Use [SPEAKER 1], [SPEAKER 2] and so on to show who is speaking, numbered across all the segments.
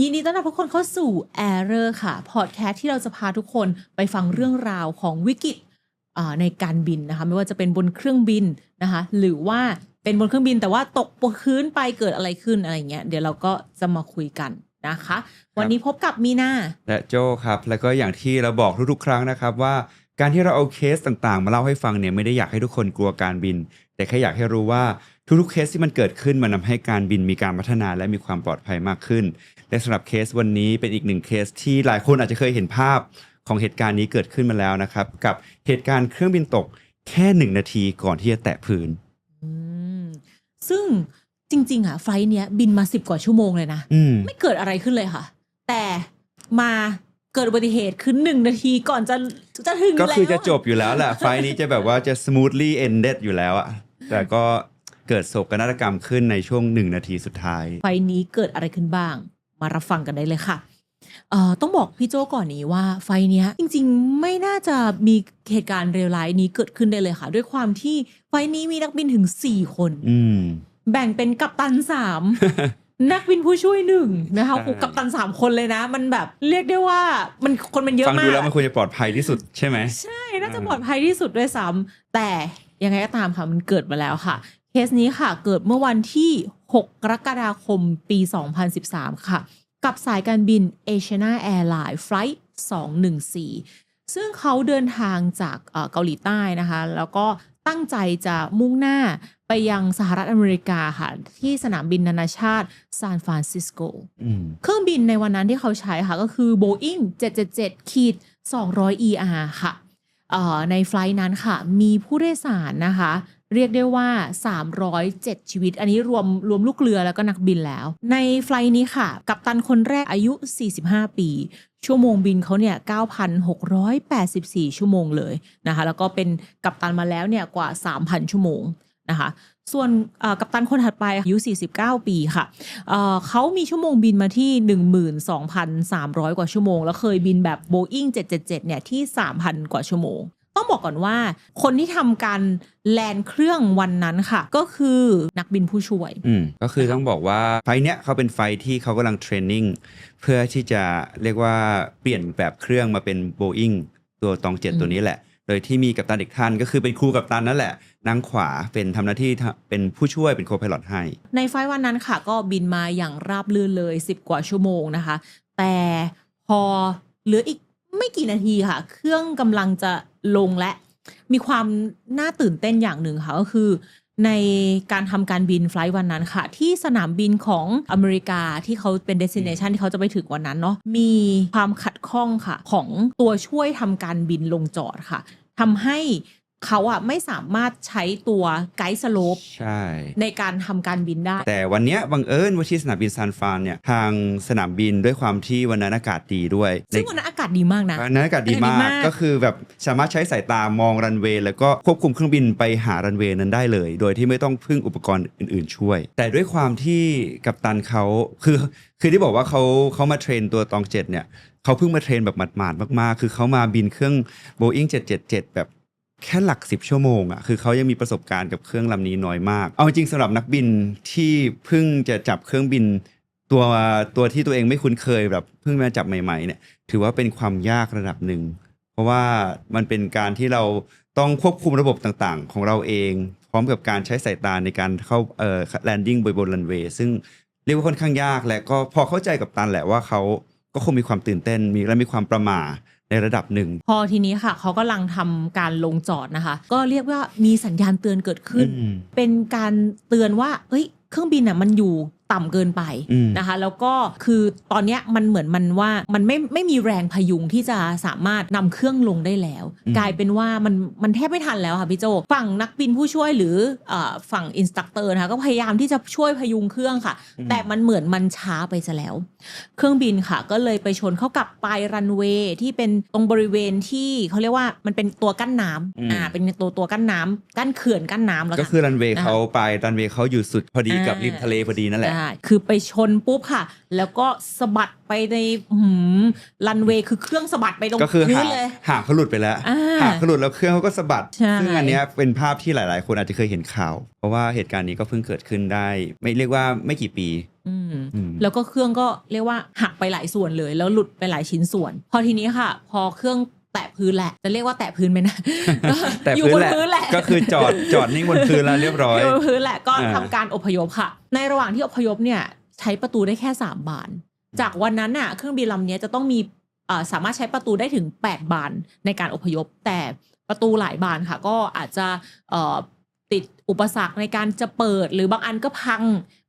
[SPEAKER 1] ยินดีต้อนรับทุกคนเข้าสู่ Error ค่ะ พอดแคสต์ที่เราจะพาทุกคนไปฟังเรื่องราวของวิกฤตอ่าในการบินนะคะไม่ว่าจะเป็นบนเครื่องบินนะคะหรือว่าเป็นบนเครื่องบินแต่ว่าตกพื้นไปเกิดอะไรขึ้นอะไรเงี้ยเดี๋ยวเราก็จะมาคุยกันนะคะ วันนี้พบกับมีนา
[SPEAKER 2] และโจครับ แล้วก็อย่างที่เราบอกทุกๆ ครั้งนะครับว่าการที่เราเอาเคสต่างๆ มาเล่าให้ฟังเนี่ยไม่ได้อยากให้ทุกคนกลัวการบิน แต่แค่อยากให้รู้ว่าทุกๆเคสที่มันเกิดขึ้นมันนาให้การบินมีการพัฒนาและมีความปลอดภัยมากขึ้น และสำหรับเคสวันนี้เป็นอีกหนึ่งเคสที่หลายคนอาจจะเคยเห็นภาพของเหตุการณ์นี้เกิดขึ้นมาแล้วนะครับ กับเหตุการณ์เครื่องบินตกแค่หนึ่งนาทีก่อนที่จะแตะพื้น
[SPEAKER 1] อืมซึ่งจริงๆอะ ไฟล์เนี้ยบินมาสิบกว่าชั่วโมงเลยนะ
[SPEAKER 2] อืม
[SPEAKER 1] ไม่เกิดอะไรขึ้นเลยค่ะ แต่มาเกิดอุบัติเหตุคือหนึ่งนาทีก่อนจะจะถึง
[SPEAKER 2] ก็
[SPEAKER 1] แล้ว
[SPEAKER 2] คือจะจบอยู่แล้วแหละไฟล์นี้จะแบบว่าจะ smoothly ended อยู่แล้วอะแต่ก็เกิดโศกนาฏกรรมขึ้นในช่วงหนึ่งนาทีสุดท้าย
[SPEAKER 1] ไฟล์นี้เกิดอะไรขึ้นบ้าง มารับฟังกันได้เลยค่ะเอ่อต้องบอกพี่โจก่อนนี้ว่าไฟล์เนี้ยจริงๆ ไม่น่าจะมีเหตุการณ์เร็วร้ายนี้เกิดขึ้นได้เลยค่ะ ด้วยความที่ไฟล์นี้มีนักบินถึง4คน
[SPEAKER 2] อืม
[SPEAKER 1] แบ่งเป็นกัปตันสามนักบินผู้ช่วยหนึ่งนะคะ
[SPEAKER 2] ใช่
[SPEAKER 1] โอ้โหกัปตันสามคนเลยนะ มันแบบเรียกได้ว่ามันคนมันเยอะ
[SPEAKER 2] ฟัง
[SPEAKER 1] มา
[SPEAKER 2] ดู
[SPEAKER 1] ก
[SPEAKER 2] แล้วมันควรจะปลอดภัยที่สุดใช่ไหม
[SPEAKER 1] ใช่น่าจะปลอดภัยที่สุดด้วยซ้ำแต่ยังไงก็ตามค่ะมันเกิดมาแล้วค่ะเคสนี้ค่ะเกิดเมื่อวันที่ 6 กรกฎาคมปี 2013 ค่ะ กับสายการบิน Asiana Airlines Flight 214 ซึ่งเขาเดินทางจากเอ่อเกาหลีใต้นะคะ แล้วก็ตั้งใจจะมุ่งหน้าไปยังสหรัฐอเมริกาค่ะ ที่สนามบินนานาชาติซานฟรานซิสโก
[SPEAKER 2] อืม
[SPEAKER 1] เครื่องบินในวันนั้นที่เขาใช้ค่ะก็คือ Boeing 777ขีด200 ER ค่ะเอ่อในไฟลท์นั้นค่ะ มีผู้โดยสารนะคะ เรียกได้ว่า 307 ชีวิต อันนี้รวมรวมลูกเรือแล้วก็นักบินแล้ว ในไฟล์นี้ค่ะ กัปตันคนแรกอายุ 45 ปี ชั่วโมงบินเขาเนี่ย 9,684 ชั่วโมงเลยนะคะ แล้วก็เป็นกัปตันมาแล้วเนี่ยกว่า 3,000 ชั่วโมงนะคะส่วนกัปตันคนถัดไปอายุ 49 ปีค่ะเเขามีชั่วโมงบินมาที่ 12,300 กว่าชั่วโมง แล้วเคยบินแบบ Boeing 777 เนี่ยที่ 3,000 กว่าชั่วโมง ต้องบอกก่อนว่าคนที่ทำการแลนเครื่องวันนั้นค่ะ ก็คือนักบินผู้ช่วย
[SPEAKER 2] อืมก็คือต้องบอกว่าไฟล์เนี้ยเขาเป็นไฟล์ที่เขากำลังเทรนนิ่งเพื่อที่จะเรียกว่าเปลี่ยนแบบเครื่องมาเป็น Boeing ตัวตองเจ็ด
[SPEAKER 1] อืม
[SPEAKER 2] ตัวนี้แหละ โดยที่มีกัปตันอีกท่านก็คือเป็นครูกัปตันนั่นแหละนั่งขวาเป็นทำหน้าที่ทำเป็นผู้ช่วยเป็นโคพ i l o t ให้
[SPEAKER 1] ในไฟล์วันนั้นค่ะ ก็บินมาอย่างราบรื่นเลย 10 กว่าชั่วโมงนะคะ แต่พอเหลืออีก ไม่กี่นาทีค่ะ เครื่องกำลังจะลงและ มีความน่าตื่นเต้นอย่างหนึ่งค่ะก็คือ ในการทำการบินไฟลท์วันนั้นค่ะ ที่สนามบินของอเมริกาที่เขาเป็น destination ที่เขาจะไปถึงวันนั้นเนาะมีความขัดข้องค่ะ ของตัวช่วยทำการบินลงจอดค่ะทำให้ เขาอะไม่สามารถใช้ตัวไกด์สโลป
[SPEAKER 2] ใช่
[SPEAKER 1] ในการทำการบินได้
[SPEAKER 2] แต่วันเนี้ยบังเอิญว่าที่สนามบินซานฟรานเนี่ยทางสนามบินด้วยความที่วันนั้นอากาศดีด้วย
[SPEAKER 1] ซึ่งวันนั้นอากาศดีมากนะ
[SPEAKER 2] วันนั้นอากาศดีมา
[SPEAKER 1] อากาศดีมากก
[SPEAKER 2] ก็คือแบบสามารถใช้สายตามองรันเวย์แล้วก็ควบคุมเครื่องบินไปหารันเวย์นั้นได้เลย โดยที่ไม่ต้องพึ่งอุปกรณ์อื่นๆช่วย แต่ด้วยความที่กัปตันเขาคือคือที่บอกว่าเขาเขามาเทรนตัวตองเจ็ดเนี่ยเขาเพิ่งมาเทรนแบบหมาดๆมากๆ คือเขามาบินเครื่อง Boeing 777 แบบ แค่หลัก 10 ชั่วโมงอะ่ะคือเขายังมีประสบการณ์กับเครื่องลำนี้น้อยมาก เอาจริงๆสำหรับนักบินที่เพิ่งจะจับเครื่องบิน ตัวตัวที่ตัวเองไม่คุ้นเคยแบบเพิ่งมาจับใหม่ๆเนี่ยถือว่าเป็นความยากระดับหนึ่งเพราะว่ามันเป็นการที่เราต้องควบคุมระบบต่างๆ ของเราเอง พร้อมกับการใช้สายตาในการเข้าเอ่อแลนดิ้งบนบนรันเวย์ซึ่งเรียกว่าค่อนข้างยากและก็พอเข้าใจกับตันแหละว่าเขาก็คงมีความตื่นเต้นมีและมีความประหม่า ในระดับหนึ่ง
[SPEAKER 1] พอทีนี้ค่ะ เขากำลังทำการลงจอดนะคะ ก็เรียกว่ามีสัญญาณเตือนเกิดขึ้น
[SPEAKER 2] อืม
[SPEAKER 1] เป็นการเตือนว่าเอ้ย เครื่องบินอะมันอยู่ ต่ำเกินไป
[SPEAKER 2] อืม
[SPEAKER 1] นะคะ แล้วก็คือตอนเนี้ยมันเหมือนมันว่ามันไม่ไม่มีแรงพยุงที่จะสามารถนำเครื่องลงได้แล้ว กลายเป็นว่ามันมันแทบไม่ทันแล้วค่ะพี่โจฝั่งนักบินผู้ช่วยหรือเออฝั่งอินสตัคเตอร์นะคะก็พยายามที่จะช่วยพยุงเครื่องค่ะ แต่มันเหมือนมันช้าไปซะแล้ว เครื่องบินค่ะ ก็เลยไปชนเข้ากับปลายรันเวย์ที่เป็นตรงบริเวณที่เขาเรียกว่ามันเป็นตัวกั้นน้ำ
[SPEAKER 2] อืม
[SPEAKER 1] อ่าเป็นตัวตัวกั้นน้ำกั้นเขื่อนกั้นน้ำแล้ว
[SPEAKER 2] ก็
[SPEAKER 1] กัน
[SPEAKER 2] คือรันเวย์
[SPEAKER 1] นะคะ
[SPEAKER 2] เขาไปรันเวย์เขาอยู่สุดพอดีกับ
[SPEAKER 1] อ่าริ
[SPEAKER 2] ริมทะเลพอดีนั่นแหละ
[SPEAKER 1] อ่าช่คือไปชนปุ๊บค่ะ แล้วก็สะบัดไปในหืมรันเวย์คือเครื่องสะบัดไปตรง
[SPEAKER 2] ก็คือ
[SPEAKER 1] พื้
[SPEAKER 2] หาน
[SPEAKER 1] เลย
[SPEAKER 2] หางเขาหลุดไปแล้ว
[SPEAKER 1] อ่า
[SPEAKER 2] หางเขาหลุดแล้วเครื่องเขาก็สะบัด
[SPEAKER 1] ใช่
[SPEAKER 2] ซึ่งอันเนี้ยเป็นภาพที่หลาย ๆ คนอาจจะเคยเห็นข่าว เพราะว่าเหตุการณ์นี้ก็เพิ่งเกิดขึ้นได้ ไม่เรียกว่าไม่กี่ปี
[SPEAKER 1] อืม
[SPEAKER 2] อืม
[SPEAKER 1] แล้วก็เครื่องก็เรียกว่าหักไปหลายส่วนเลย แล้วหลุดไปหลายชิ้นส่วน พอทีนี้ค่ะ พอเครื่อง แตะพื้นแหละ จะเรียกว่าแตะพื้นไหมนะ
[SPEAKER 2] แต่
[SPEAKER 1] อยู่
[SPEAKER 2] พื้
[SPEAKER 1] บ
[SPEAKER 2] น
[SPEAKER 1] น
[SPEAKER 2] แหละ
[SPEAKER 1] พื้นแหละ
[SPEAKER 2] ก็คือจอดจอดนิ่งบนพื้นแล้วเรียบร้อย
[SPEAKER 1] อยู่บนพื้นแหละก็
[SPEAKER 2] อ่า
[SPEAKER 1] ทำการอพยพค่ะ ในระหว่างที่อพยพเนี่ยใช้ประตูได้แค่ 3 บาน จากวันนั้นน่ะเครื่องบินลำเนี้ยจะต้องมีเอ่อสามารถใช้ประตูได้ถึง 8 บานในการอพยพ แต่ประตูหลายบานค่ะ ก็อาจจะเอ่อ ติดอุปสรรคในการจะเปิด หรือบางอันก็พัง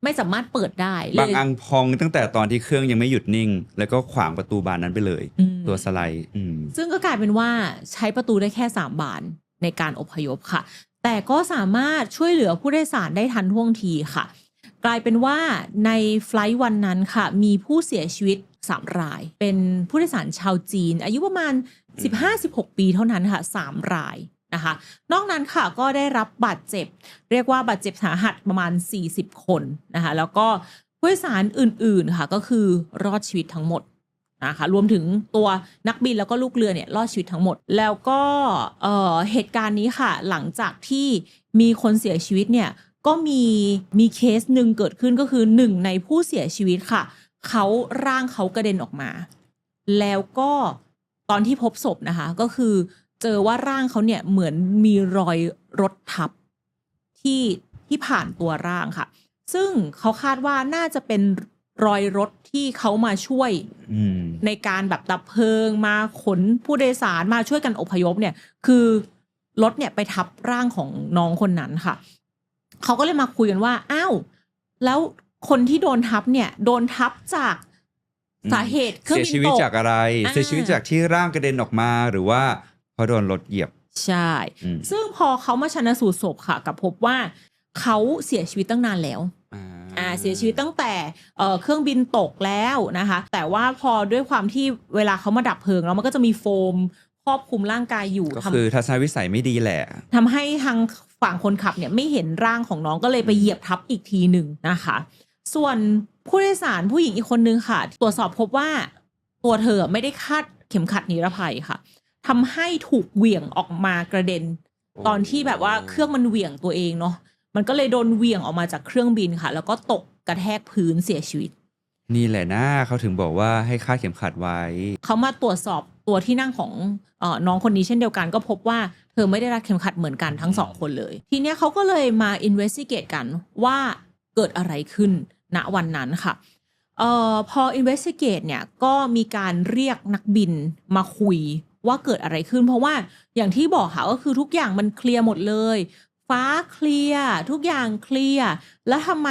[SPEAKER 1] ไม่สามารถเปิดได้เลย
[SPEAKER 2] บางอังพองตั้งแต่ตอนที่เครื่องยังไม่หยุดนิ่ง แล้วก็ขวางประตูบานนั้นไปเลย
[SPEAKER 1] อืม
[SPEAKER 2] ตัวสไลด์อืม
[SPEAKER 1] ซึ่งก็กลายเป็นว่าใช้ประตูได้แค่ 3 บานในการอพยพค่ะ แต่ก็สามารถช่วยเหลือผู้โดยสารได้ทันท่วงทีค่ะ กลายเป็นว่าในไฟลท์วันนั้นค่ะ มีผู้เสียชีวิต3ราย เป็นผู้โดยสารชาวจีน อายุประมาณ 15-16 ปีเท่านั้นค่ะ3ราย นะคะ นอกนั้นค่ะก็ได้รับบาดเจ็บ เรียกว่าบาดเจ็บสาหัสประมาณ 40 คนนะคะ แล้วก็ผู้โดยสารอื่นๆค่ะก็คือรอดชีวิตทั้งหมดนะคะรวมถึงตัวนักบินแล้วก็ลูกเรือเนี่ยรอดชีวิตทั้งหมด แล้วก็เเหตุการณ์นี้ค่ะ หลังจากที่มีคนเสียชีวิตเนี่ยก็มีมีเคสหนึ่งเกิดขึ้นก็คือหนึ่งในผู้เสียชีวิตค่ะ เขาร่างเขากระเด็นออกมา แล้วก็ตอนที่พบศพนะคะ ก็คือ เจอว่าร่างเขาเนี่ยเหมือนมีรอยรถทับที่ที่ผ่านตัวร่างค่ะ ซึ่งเขาคาดว่าน่าจะเป็นรอยรถที่เขามาช่วย
[SPEAKER 2] อืม
[SPEAKER 1] ในการแบบดับเพลิงมาขนผู้โดยสารมาช่วยกันอพยพเนี่ย คือรถเนี่ยไปทับร่างของน้องคนนั้นค่ะ เขาก็เลยมาคุยกันว่าอ้าวแล้วคนที่โดนทับเนี่ย โดนทับจาก
[SPEAKER 2] อืม
[SPEAKER 1] สาเหตุเครื่อง
[SPEAKER 2] เสีย
[SPEAKER 1] บิน
[SPEAKER 2] ชีวิต
[SPEAKER 1] ตก
[SPEAKER 2] จากอะไร
[SPEAKER 1] อ่า
[SPEAKER 2] เสียชีวิตจากที่ร่างกระเด็นออกมาหรือว่า เพราะโดนรถเหยียบ
[SPEAKER 1] ใช่
[SPEAKER 2] อืม
[SPEAKER 1] ซึ่งพอเขามาชันสูตรศพค่ะ กับพบว่าเขาเสียชีวิตตั้งนานแล้วอ่าเสียชีวิตตั้งแต่เอ่อเครื่องบินตกแล้วนะคะ แต่ว่าพอด้วยความที่เวลาเขามาดับเพลิงแล้วมันก็จะมีโฟมครอบคลุมร่างกายอยู่
[SPEAKER 2] ก็
[SPEAKER 1] ทำ
[SPEAKER 2] คือทัศนวิสัยไม่ดีแหละ
[SPEAKER 1] ทำให้ทางฝั่งคนขับเนี่ยไม่เห็นร่างของน้องก็เลยไปเหยียบทับอีกทีหนึ่งนะคะ ส่วนผู้โดยสารผู้หญิงอีกคนนึงค่ะ ตรวจสอบพบว่าตัวเธอไม่ได้คาดเข็มขัดนิรภัยค่ะ ทำให้ถูกเหวี่ยงออกมากระเด็น ตอนที่แบบว่าเครื่องมันเหวี่ยงตัวเองเนาะมันก็เลยโดนเหวี่ยงออกมาจากเครื่องบินค่ะ แล้วก็ตกกระแทกพื้นเสียชีวิต
[SPEAKER 2] นี่แหละนะเขาถึงบอกว่าให้คาดเข็มขัดไว้
[SPEAKER 1] เขามาตรวจสอบตัวที่นั่งของเออน้องคนนี้เช่นเดียวกัน ก็พบว่าเธอไม่ได้รัดเข็มขัดเหมือนกันทั้งสองคนเลย ทีเนี้ยเขาก็เลยมา investigate กันว่าเกิดอะไรขึ้นณวันนั้นค่ะเอ่อพอ investigate เนี่ยก็มีการเรียกนักบินมาคุย ว่าเกิดอะไรขึ้น เพราะว่าอย่างที่บอกค่ะก็คือทุกอย่างมันเคลียร์หมดเลย ฟ้าเคลียร์ทุกอย่างเคลียร์แล้วทำไม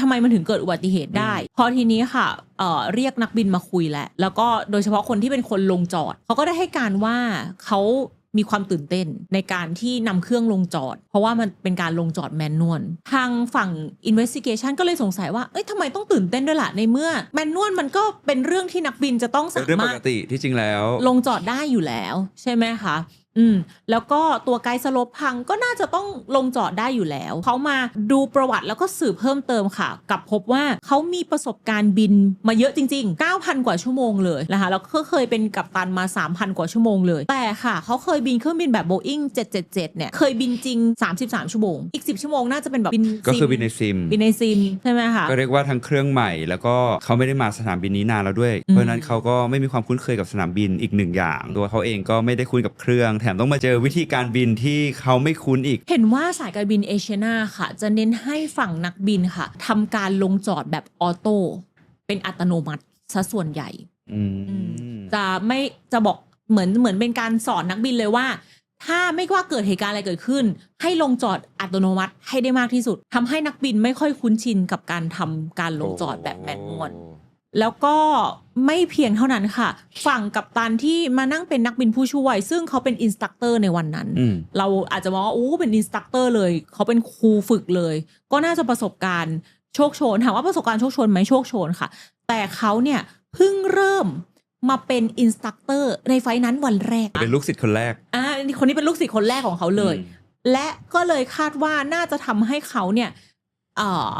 [SPEAKER 1] ทำไมมันถึงเกิดอุบัติเหตุได้ พอทีนี้ค่ะเอ่อเรียกนักบินมาคุยแหละแล้วก็โดยเฉพาะคนที่เป็นคนลงจอดเขาก็ได้ให้การว่าเขา มีความตื่นเต้นในการที่นำเครื่องลงจอด เพราะว่ามันเป็นการลงจอดแมนนวลทางฝั่ง investigation ก็เลยสงสัยว่าเอ้ยทำไมต้องตื่นเต้นด้วยล่ะในเมื่อแมนนวลมันก็เป็นเรื่องที่นักบินจะต้องสา
[SPEAKER 2] เรื่องป
[SPEAKER 1] มารถ
[SPEAKER 2] กติที่จริงแล้ว
[SPEAKER 1] ลงจอดได้อยู่แล้ว ใช่ไหมคะ อืมแล้วก็ตัวไกด์สโลปพังก็น่าจะต้องลงจอดได้อยู่แล้ว เขามาดูประวัติแล้วก็สืบเพิ่มเติมค่ะ กับพบว่าเขามีประสบการณ์บินมาเยอะจริง ๆ 9,000 กว่าชั่วโมงเลยนะคะแล้วก็เคยเป็นกัปตันมา 3,000 กว่าชั่วโมงเลย แต่ค่ะ เขาเคยบินเครื่องบินแบบ Boeing 777 เนี่ย เคยบินจริง 33 ชั่วโมง อีก 10 ชั่วโมงน่าจะเป็นแบบบิน
[SPEAKER 2] ก็คือ
[SPEAKER 1] ซิม
[SPEAKER 2] บินในซิม
[SPEAKER 1] บินในซิมใช่ไหมคะ
[SPEAKER 2] ก็เรียกว่าทั้งเครื่องใหม่แล้วก็เขาไม่ได้มาสนามบินนี้นานแล้วด้วย
[SPEAKER 1] อืม
[SPEAKER 2] เพราะฉะนั้นเขาก็ไม่มีความคุ้นเคยกับสนามบินอีกหนึ่งอย่าง ตัวเขาเองก็ไม่ได้คุ้นกับเครื่องแถมต้องมาเจอวิธีการบินที่เขาไม่คุ้นอีก
[SPEAKER 1] เห็นว่าสายการบินเอเชียนาค่ะ จะเน้นให้ฝั่งนักบินค่ะทำการลงจอดแบบออโต้เป็นอัตโนมัติซะส่วนใหญ่
[SPEAKER 2] อืม
[SPEAKER 1] จะไม่จะบอกเหมือนเหมือนเป็นการสอนนักบินเลยว่า ถ้าไม่ว่าเกิดเหตุการณ์อะไรเกิดขึ้น ให้ลงจอดอัตโนมัติให้ได้มากที่สุดทำให้นักบินไม่ค่อยคุ้นชินกับการทำการลงจอดแบบแมนนวล แล้วก็ไม่เพียงเท่านั้นค่ะ ฝั่งกัปตันที่มานั่งเป็นนักบินผู้ช่วย ซึ่งเขาเป็นอินสตัคเตอร์ในวันนั้น
[SPEAKER 2] อืม
[SPEAKER 1] เราอาจจะมองว่าโอ้เป็นอินสตัคเตอร์เลย เขาเป็นครูฝึกเลย ก็น่าจะประสบการณ์โชคโชนถามว่าประสบการณ์โชคโชนไหมโชคโชนค่ะ แต่เขาเนี่ยเพิ่งเริ่มมาเป็นอินสตัคเตอร์ในไฟล์นั้นวันแรก
[SPEAKER 2] เป็นลูกศิษย์คนแรก
[SPEAKER 1] อ่าคนนี้เป็นลูกศิษย์คนแรกของเขาเลย
[SPEAKER 2] อืม
[SPEAKER 1] และก็เลยคาดว่าน่าจะทำให้เขาเนี่ยเอ่อ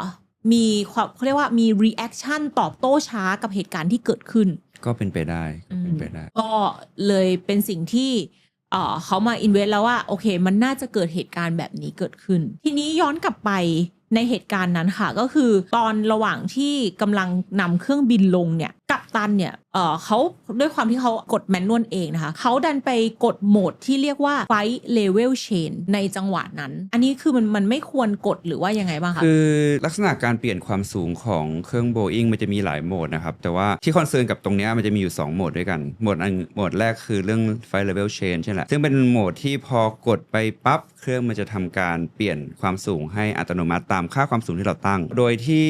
[SPEAKER 1] มีความเขาเรียกว่ามี reaction ตอบโต้ช้ากับเหตุการณ์ที่เกิดขึ้น
[SPEAKER 2] ก็เป็นไปได้ก็เป็นไปได้
[SPEAKER 1] ก็เลยเป็นสิ่งที่เอ่อเขามาอินเวสแล้วว่าโอเค มันน่าจะเกิดเหตุการณ์แบบนี้เกิดขึ้น ทีนี้ย้อนกลับไปในเหตุการณ์นั้นค่ะ ก็คือตอนระหว่างที่กำลังนำเครื่องบินลงเนี่ยกัปตันเนี่ยเออเขาด้วยความที่เขากดแมนนวลเองนะคะ เขาดันไปกดโหมดที่เรียกว่า Fight Level Chain ในจังหวะนั้น อันนี้คือมันมันไม่ควรกดหรือว่ายังไงบ้างคะ
[SPEAKER 2] คือลักษณะการเปลี่ยนความสูงของเครื่อง Boeing มันจะมีหลายโหมดนะครับ แต่ว่าที่คอนเซิร์นกับตรงเนี้ยมันจะมีอยู่ 2 โหมดด้วยกัน โหมดอันโหมดแรกคือเรื่อง Flight Level Change ใช่ไหมซึ่งเป็นโหมดที่พอกดไปปั๊บเครื่องมันจะทำการเปลี่ยนความสูงให้อัตโนมัติตามค่าความสูงที่เราตั้ง โดยที่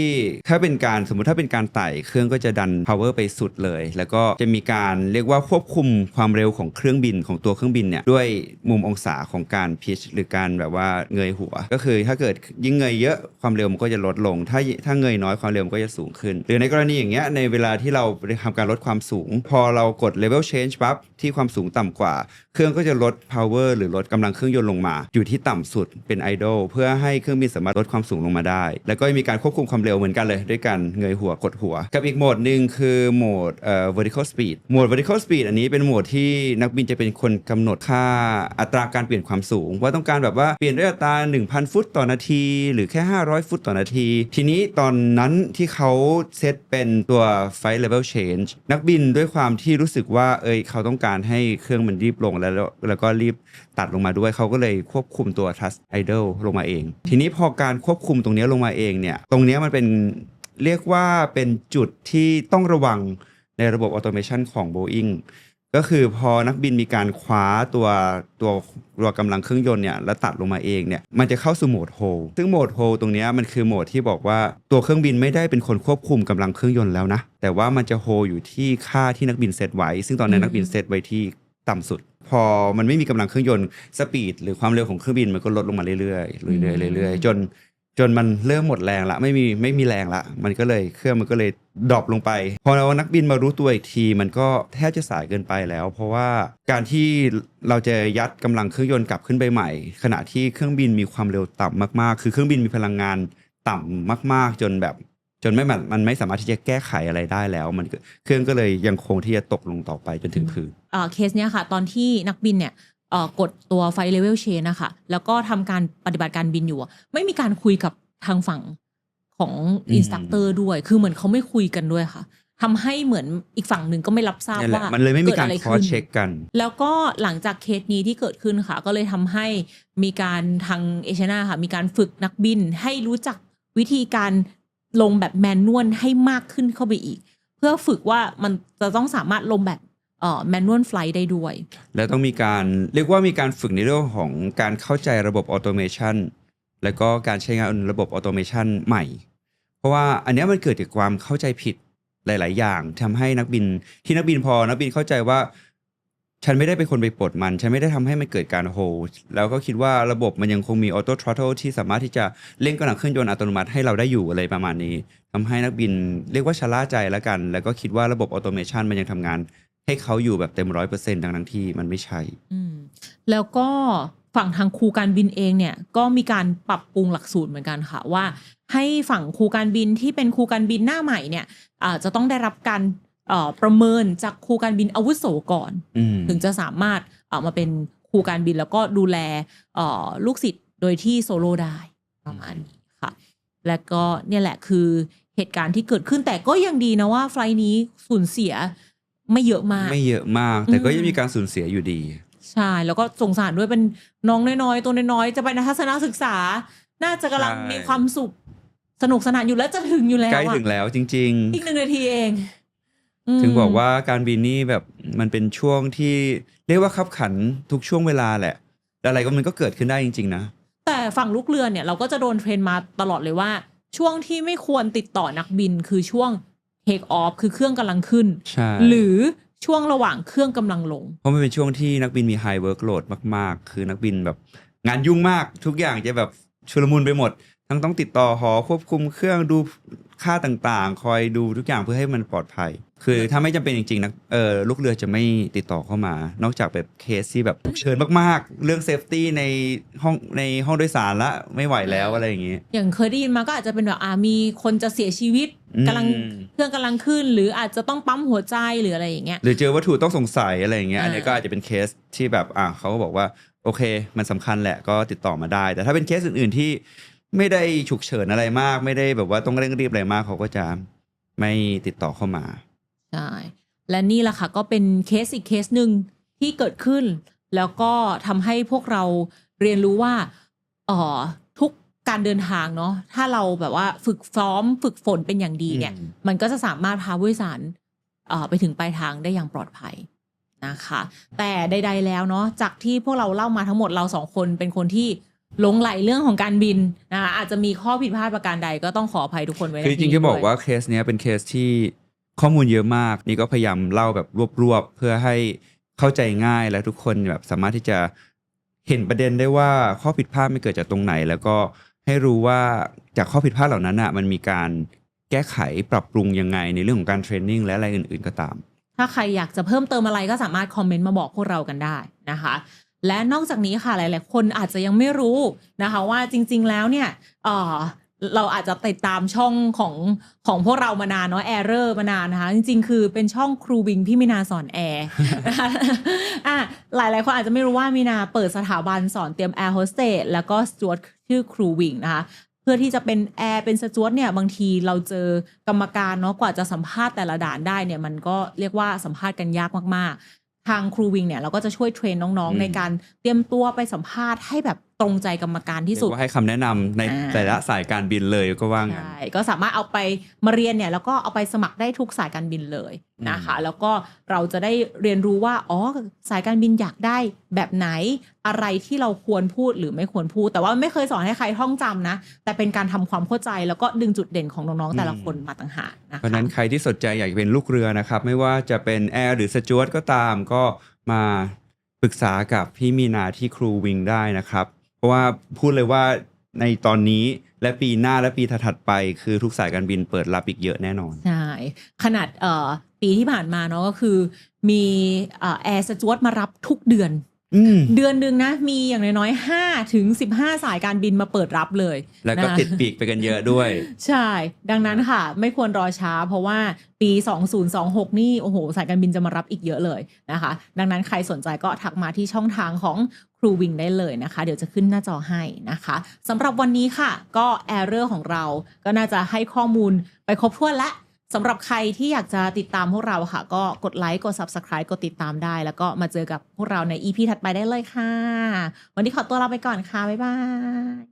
[SPEAKER 2] ถ้าเป็นการสมมุติถ้าเป็นการไต่เครื่องก็จะดัน power ไปสุดเลย แล้วก็จะมีการเรียกว่าควบคุมความเร็วของเครื่องบินของตัวเครื่องบินเนี่ยด้วยมุมองศาของการพิชหรือการแบบว่าเงยหัว ก็คือถ้าเกิดยิ่งเงยเยอะความเร็วมันก็จะลดลง ถ้าถ้าเงยน้อยความเร็วมันก็จะสูงขึ้น หรือในกรณีอย่างเงี้ยในเวลาที่เราทำการลดความสูง พอเรากด level change ปั๊บที่ความสูงต่ำกว่า เครื่องก็จะลด power หรือลดกำลังเครื่องยนต์ลงมา อยู่ที่ต่ำสุดเป็น idle เพื่อให้เครื่องบินสามารถลดความสูงลงมาได้ แล้วก็มีการควบคุมความเร็วเหมือนกันเลย ด้วยการเงยหัวกดหัว กับอีกโหมดหนึ่งคือโหมดเอ่อ vertical speed โหมด vertical speed อันนี้เป็นโหมดที่นักบินจะเป็นคนกำหนดค่าอัตราการเปลี่ยนความสูง ว่าต้องการแบบว่าเปลี่ยนด้วยอัตรา 1,000 ฟุตต่อนาที หรือแค่ 500 ฟุตต่อนาที ทีนี้ตอนนั้นที่เขาเซตเป็นตัว flight level change นักบินด้วยความที่รู้สึกว่าเอยเขาต้องการให้เครื่องมันรีบลงแล้วแล้วก็รีบตัดลงมาด้วยเขาก็เลยควบคุมตัว thrust idle ลงมาเอง ทีนี้พอการควบคุมตรงนี้ลงมาเองเนี่ยตรงนี้มันเป็น เรียกว่าเป็นจุดที่ต้องระวังในระบบออโตเมชันของ Boeing ก็คือพอนักบินมีการคว้าตัวตัวตัวกำลังเครื่องยนต์เนี่ยแล้วตัดลงมาเองเนี่ยมันจะเข้าสู่โหมดโฮซึ่งโหมดโฮตรงนี้มันคือโหมดที่บอกว่าตัวเครื่องบินไม่ได้เป็นคนควบคุมกำลังเครื่องยนต์แล้วนะ แต่ว่ามันจะโฮอยู่ที่ค่าที่นักบินเซตไว้ ซึ่งตอนนั้นนักบินเซตไว้ที่ต่ำสุด พอมันไม่มีกำลังเครื่องยนต์สปีดหรือความเร็วของเครื่องบินมันก็ลดลงมาเรื่อยๆเรื่อยๆเรื่อยๆจน จนมันเริ่มหมดแรงละไม่มีไม่มีแรงละ มันก็เลยเครื่องมันก็เลยดรอปลงไป พอเรานักบินมารู้ตัวอีกที มันก็แทบจะสายเกินไปแล้ว เพราะว่าการที่เราจะยัดกำลังเครื่องยนต์กลับขึ้นไปใหม่ ขณะที่เครื่องบินมีความเร็วต่ำมากๆ คือเครื่องบินมีพลังงานต่ำมาก ๆ จนแบบจนไม่มันมันไม่สามารถที่จะแก้ไขอะไรได้แล้ว มันเครื่องก็เลยยังคงที่จะตกลงต่อไปจนถึงพื้น
[SPEAKER 1] อ่อเคสเนี้ยค่ะ ตอนที่นักบินเนี่ย กดตัวไฟเลเวลเชนนะคะแล้วก็ทำการปฏิบัติการบินอยู่อะไม่มีการคุยกับทางฝั่งของ
[SPEAKER 2] อืม
[SPEAKER 1] อินสตัคเตอร์ด้วย คือเหมือนเขาไม่คุยกันด้วยค่ะทำให้เหมือนอีกฝั่งหนึ่งก็ไม่รับทราบ
[SPEAKER 2] นั่นแหละ
[SPEAKER 1] ว่า
[SPEAKER 2] มันเลยไม่มีการ
[SPEAKER 1] ดะ
[SPEAKER 2] คอ
[SPEAKER 1] ขึ้น
[SPEAKER 2] เช็คกัน
[SPEAKER 1] แล้วก็หลังจากเคสนี้ที่เกิดขึ้นค่ะ ก็เลยทำให้มีการทางเอเชนาค่ะ มีการฝึกนักบินให้รู้จักวิธีการลงแบบแมนนวลให้มากขึ้นเข้าไปอีก เพื่อฝึกว่ามันจะต้องสามารถลงแบบเอ่อ แมนนวลไฟล์ได้ด้วย
[SPEAKER 2] แล้วต้องมีการเรียกว่ามีการฝึกในเรื่องของการเข้าใจระบบออโตเมชันแล้วก็การใช้งานระบบออโตเมชันใหม่ เพราะว่าอันนี้มันเกิดจากความเข้าใจผิดหลาย ๆ อย่างทำให้นักบินที่นักบินพอนักบินเข้าใจว่า ฉันไม่ได้เป็นคนไปปลดมัน ฉันไม่ได้ทำให้มันเกิดการโฮลแล้วก็คิดว่าระบบมันยังคงมีออโต้ทรอ t เ e ที่สามารถที่จะเร่งกำลังเครื่องยนต์อัตโนมัติให้เราได้อยู่อะไรประมาณนี้ทำให้นักบินเรียกว่าชะล่าใจแล้วกัน แล้วก็คิดว่าระบบออโตเมชันมันยังทำงาน ให้เขาอยู่แบบเต็มร้อยเปอร์เซ็นต์ทั้งๆที่มันไม่ใช่
[SPEAKER 1] อืมแล้วก็ฝั่งทางครูการบินเองเนี่ยก็มีการปรับปรุงหลักสูตรเหมือนกันค่ะว่า ให้ฝั่งครูการบินที่เป็นครูการบินหน้าใหม่เนี่ยอาจะต้องได้รับการเอ่อประเมินจากครูการบินอาวุโสก่อน
[SPEAKER 2] อืม
[SPEAKER 1] ถึงจะสามารถเอ่อมาเป็นครูการบินแล้วก็ดูแลเอ่อลูกศิษย์โดยที่โซโล่ได้ประมาณนี้ค่ะ และก็เนี่ยแหละคือเหตุการณ์ที่เกิดขึ้นแต่ก็ยังดีนะว่าไฟล์นี้สูญเสีย ไม่เยอะมาก
[SPEAKER 2] ไม่เยอะมาก แต่ก็
[SPEAKER 1] อืม
[SPEAKER 2] ยังมีการสูญเสียอยู่ดี
[SPEAKER 1] ใช่ แล้วก็สงสารด้วยเป็นน้องน้อยๆ ตัวน้อยๆ จะไปทัศนศึกษา น่าจะกำลัง
[SPEAKER 2] ใช่
[SPEAKER 1] มีความสุขสนุกสนานอยู่แล้วจะถึงอยู่แล้ว
[SPEAKER 2] ใกล้
[SPEAKER 1] อะ
[SPEAKER 2] ถึงแล้วจริง
[SPEAKER 1] อีกหนึ่งนาทีเองม
[SPEAKER 2] ๆถึงบอกว่าการบินนี่แบบมันเป็นช่วงที่เรียกว่าขับขันทุกช่วงเวลาแหละแล้วอะไรก็มันก็เกิดขึ้นได้จริง ๆ นะ
[SPEAKER 1] แต่ฝั่งลูกเรือเนี่ยเราก็จะโดนเทรนมาตลอดเลยว่า ช่วงที่ไม่ควรติดต่อนักบินคือช่วง เทคออฟคือเครื่องกำลังขึ้น
[SPEAKER 2] ใช่
[SPEAKER 1] หรือช่วงระหว่างเครื่องกำลังลง
[SPEAKER 2] เพราะมันเป็นช่วงที่นักบินมีไฮเวิร์กโหลดมาก ๆ คือนักบินแบบงานยุ่งมากทุกอย่างจะแบบชุลมุนไปหมด ทั้งต้องติดต่อหอควบคุมเครื่องดู ค่าต่างๆ คอยดูทุกอย่างเพื่อให้มันปลอดภัย คือถ้าไม่จำเป็นจริงๆนะเออลูกเรือจะไม่ติดต่อเข้ามา นอกจากแบบเคสที่แบบฉุกเฉินมากๆ เรื่องเซฟตี้ในห้องในห้องโดยสารละไม่ไหวแล้วอะไรอย่างงี้
[SPEAKER 1] อย่างเคยได้ยินมาก็อาจจะเป็นแบบอ่ามีคนจะเสียชีวิต
[SPEAKER 2] อืม
[SPEAKER 1] กำลังเครื่องกำลังขึ้น หรืออาจจะต้องปั๊มหัวใจหรืออะไรอย่างเงี้ย
[SPEAKER 2] หรือเจอวัตถุต้องสงสัยอะไรอย่างเงี้ย
[SPEAKER 1] อ่า
[SPEAKER 2] อันนี้ก็อาจจะเป็นเคสที่แบบอะเขาก็บอกว่าโอเค มันสำคัญแหละก็ติดต่อมาได้ แต่ถ้าเป็นเคสอื่นๆที่ ไม่ได้ฉุกเฉินอะไรมาก ไม่ได้แบบว่าต้องเร่งรีบอะไรมากเขาก็จะไม่ติดต่อเข้ามา
[SPEAKER 1] ใช่และนี่แหละค่ะก็เป็นเคสอีกเคสหนึ่งที่เกิดขึ้น แล้วก็ทำให้พวกเราเรียนรู้ว่าเอ่อทุกการเดินทางเนาะถ้าเราแบบว่าฝึกซ้อมฝึกฝนเป็นอย่างดีเนี่ย
[SPEAKER 2] อืม
[SPEAKER 1] มันก็จะสามารถพาผู้โดยสารเอ่อไปถึงปลายทางได้อย่างปลอดภัยนะคะ แต่ใด ๆ แล้วเนาะจากที่พวกเราเล่ามาทั้งหมดเราสองคนเป็นคนที่ หลงไหลเรื่องของการบินนะคะอาจจะมีข้อผิดพลาดประการใดก็ต้องขออภัยทุกคนไว้ใน
[SPEAKER 2] คือจริงๆ
[SPEAKER 1] ที่
[SPEAKER 2] จะบอก
[SPEAKER 1] ด้วย
[SPEAKER 2] ว่าเคสเนี้ยเป็นเคสที่ข้อมูลเยอะมาก นี่ก็พยายามเล่าแบบรวบๆเพื่อให้เข้าใจง่ายและทุกคนแบบสามารถที่จะเห็นประเด็นได้ว่าข้อผิดพลาดไม่เกิดจากตรงไหน แล้วก็ให้รู้ว่าจากข้อผิดพลาดเหล่านั้นอะมันมีการแก้ไขปรับปรุงยังไงในเรื่องของการเทรนนิ่งและอะไรอื่นๆก็ตาม
[SPEAKER 1] ถ้าใครอยากจะเพิ่มเติมอะไรก็สามารถคอมเมนต์มาบอกพวกเรากันได้นะคะ และนอกจากนี้ค่ะหลาย ๆ คนอาจจะยังไม่รู้นะคะว่าจริง ๆ แล้วเนี่ยเเราอาจจะติดตามช่องของของพวกเรามานานเนาะแอร์เรอร์มานานนะคะจริง ๆ คือเป็นช่องครูวิงพี่มินาสอนแอร์นะคะอะหลาย ๆ คนอาจจะไม่รู้ว่ามินาเปิดสถาบันสอนเตรียมแอร์โฮสเตสแล้วก็สจวตชื่อครูวิงนะคะเพื่อที่จะเป็นแอร์เป็นสจวตเนี่ยบางทีเราเจอกรรมการเนาะกว่าจะสัมภาษณ์แต่ละด่านได้เนี่ยมันก็เรียกว่าสัมภาษณ์กันยากมากๆ ทางครูวิงเนี่ยเราก็จะช่วยเทรนน้อง
[SPEAKER 2] อืม
[SPEAKER 1] ๆในการเตรียมตัวไปสัมภาษณ์ให้แบบ ตรงใจกรรมการที่สุด
[SPEAKER 2] เรียกว่าให้คำแนะนำใน
[SPEAKER 1] อ่า
[SPEAKER 2] แต่ละสายการบินเลยก็ว่างั้น
[SPEAKER 1] ใช่ก็สามารถเอาไปมาเรียนเนี่ยแล้วก็เอาไปสมัครได้ทุกสายการบินเลยนะคะ แล้วก็เราจะได้เรียนรู้ว่าอ๋อสายการบินอยากได้แบบไหนอะไรที่เราควรพูดหรือไม่ควรพูด แต่ว่าไม่เคยสอนให้ใครท่องจำนะ แต่เป็นการทำความเข้าใจแล้วก็ดึงจุดเด่นของน้องๆแต่ละคนมาต่างหากนะคะ
[SPEAKER 2] เพราะฉะนั้นใครที่สนใจอยากจะเป็นลูกเรือนะครับ ไม่ว่าจะเป็นแอร์หรือสจวตก็ตามก็มาปรึกษากับพี่มีนาที่ครูวิงได้นะครับเพ ราะว่าพูดเลยว่าในตอนนี้และปีหน้าและปีถัดๆไป คือทุกสายการบินเปิดรับอีกเยอะแน่นอน
[SPEAKER 1] ใช่ ขนาดเอ่อปีที่ผ่านมาเนาะก็คือ มีแอร์สจวตมารับทุกเดือน เดือนหนึ่งนะ มีอย่างน้อยๆ5ถึง15สายการบินมาเปิดรับเลย
[SPEAKER 2] แล้วก็
[SPEAKER 1] นะ
[SPEAKER 2] ติดปีกไปกันเยอะด้วย
[SPEAKER 1] ใช่ ดังนั้นค่ะ ไม่ควรรอช้า เพราะว่าปี 2026 นี่ โอ้โห สายการบินจะมารับอีกเยอะเลยนะคะ ดังนั้นใครสนใจก็ทักมาที่ช่องทางของครูวิงได้เลยนะคะ เดี๋ยวจะขึ้นหน้าจอให้นะคะสำหรับวันนี้ค่ะ ก็แอร์เรอร์ของเราก็น่าจะให้ข้อมูลไปครบถ้วนและ สำหรับใครที่อยากจะติดตามพวกเราค่ะ ก็กดไลค์กด Subscribe กดติดตามได้ แล้วก็มาเจอกับพวกเราใน EP ถัดไปได้เลยค่ะ วันนี้ขอตัวลาไปก่อนค่ะ บ๊ายบาย